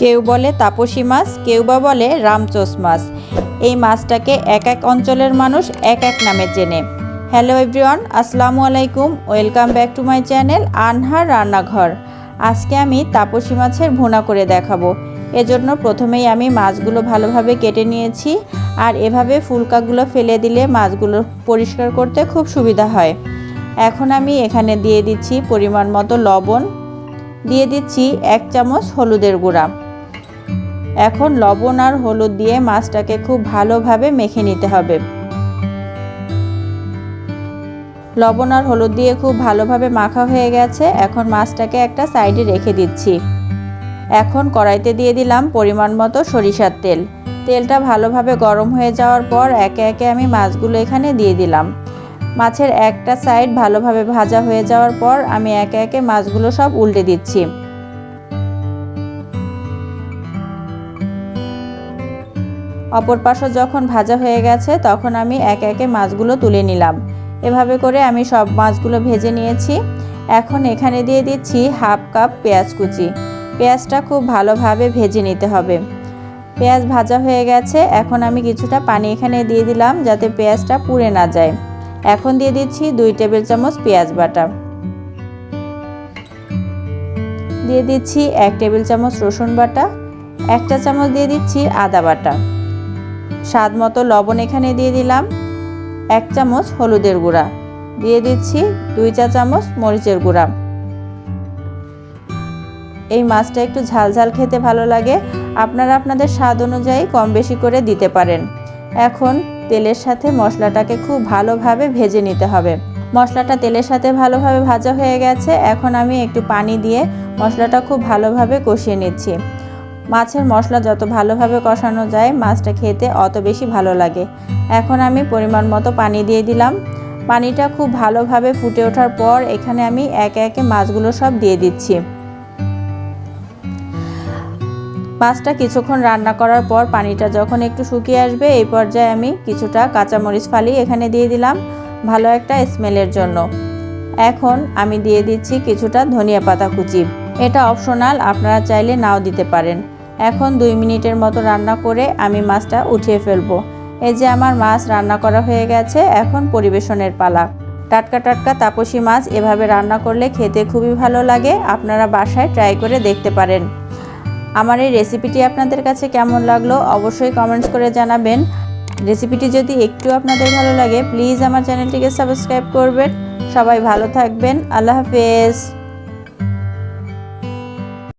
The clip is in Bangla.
কেউ বলে তাপসী মাছ, কেউ বা বলে রামচোস মাছ। এই মাছটাকে এক এক অঞ্চলের মানুষ এক এক নামে চেনে। হ্যালো এভরিওয়ান, আসসালামু আলাইকুম, welcome back to my channel Anhar রান্নাঘর। আজকে আমি তাপসী মাছের ভুনা করে দেখাবো। এজন্য প্রথমেই আমি মাছগুলো ভালোভাবে কেটে নিয়েছি আর এভাবে ফুলকাগুলো ফেলে দিলে মাছগুলো পরিষ্কার করতে খুব সুবিধা হয়। এখন আমি এখানে দিয়ে দিচ্ছি পরিমাণ মতো লবণ। দিয়ে দিচ্ছি এক চামচ হলুদের গুঁড়া। এখন লবণ আর হলুদ দিয়ে মাছটাকে খুব ভালোভাবে মেখে নিতে হবে। লবণ আর হলুদ দিয়ে খুব ভালোভাবে মাখা হয়ে গেছে। এখন মাছটাকে একটা সাইডে রেখে দিচ্ছি। এখন কড়াইতে দিয়ে দিলাম পরিমাণ মতো সরিষার তেল। তেলটা ভালোভাবে গরম হয়ে যাওয়ার পর একে একে আমি মাছগুলো এখানে দিয়ে দিলাম। মাছের একটা সাইড ভালোভাবে ভাজা হয়ে যাওয়ার পর আমি একে একে মাছগুলো সব উল্টে দিচ্ছি। অপর পাশও যখন ভাজা হয়ে গেছে, তখন আমি একে একে মাছগুলো তুলে নিলাম। এভাবে করে আমি সব মাছগুলো ভেজে নিয়েছি। এখন এখানে দিয়ে দিচ্ছি হাফ কাপ পেঁয়াজ কুচি। পেঁয়াজটা খুব ভালোভাবে ভেজে নিতে হবে। পেঁয়াজ ভাজা হয়ে গেছে, এখন আমি কিছুটা পানি এখানে দিয়ে দিলাম যাতে পেঁয়াজটা পুড়ে না যায়। এখন দিয়ে দিচ্ছি দুই টেবিল চামচ পেঁয়াজ বাটা। দিয়ে দিচ্ছি এক টেবিল চামচ রসুন বাটা, একটা চামচ দিয়ে দিচ্ছি আদা বাটা। স্বাদ মতো লবণ এখানে দিয়ে দিলাম। এক চামচ হলুদের গুঁড়া। দিয়ে দিচ্ছি দুই চা চামচ মরিচের গুঁড়া। এই মাছটা একটু ঝাল ঝাল খেতে ভালো লাগে। আপনারা আপনাদের স্বাদ অনুযায়ী কম বেশি করে দিতে পারেন। এখন তেলের সাথে মশলাটাকে খুব ভালোভাবে ভেজে নিতে হবে। মশলাটা তেলের সাথে ভালোভাবে ভাজা হয়ে গেছে। এখন আমি একটু পানি দিয়ে মশলাটা খুব ভালোভাবে কষিয়ে নিচ্ছি। মাছের মশলা যত ভালোভাবে কষানো যায়, মাছটা খেতে অত বেশি ভালো লাগে। এখন আমি পরিমাণ মতো পানি দিয়ে দিলাম। পানিটা খুব ভালোভাবে ফুটে ওঠার পর এখানে আমি একে একে মাছগুলো সব দিয়ে দিচ্ছি। মাছটা কিছুক্ষণ রান্না করার পর পানিটা যখন একটু শুকিয়ে আসবে, এই পর্যায়ে আমি কিছুটা কাঁচামরিচ ফালি এখানে দিয়ে দিলাম, ভালো একটা স্মেলের জন্য। এখন আমি দিয়ে দিচ্ছি কিছুটা ধনিয়া পাতা কুচি। এটা অপশনাল, আপনারা চাইলে নাও দিতে পারেন। এখন দুই মিনিটের মতো রান্না করে আমি মাছটা উঠিয়ে ফেলব। এই যে আমার মাছ রান্না করা হয়ে গেছে, এখন পরিবেশনের পালা। টাটকা টাটকা তাপসী মাছ এভাবে রান্না করলে খেতে খুবই ভালো লাগে, আপনারা বাসায় ট্রাই করে দেখতে পারেন। আমার এই রেসিপিটি আপনাদের কাছে কেমন লাগল অবশ্যই কমেন্টস করে জানাবেন। রেসিপিটি যদি একটু আপনাদের ভালো লাগে প্লিজ আমার চ্যানেলটিকে সাবস্ক্রাইব করবেন। সবাই ভালো থাকবেন, আল্লাহ হাফেজ।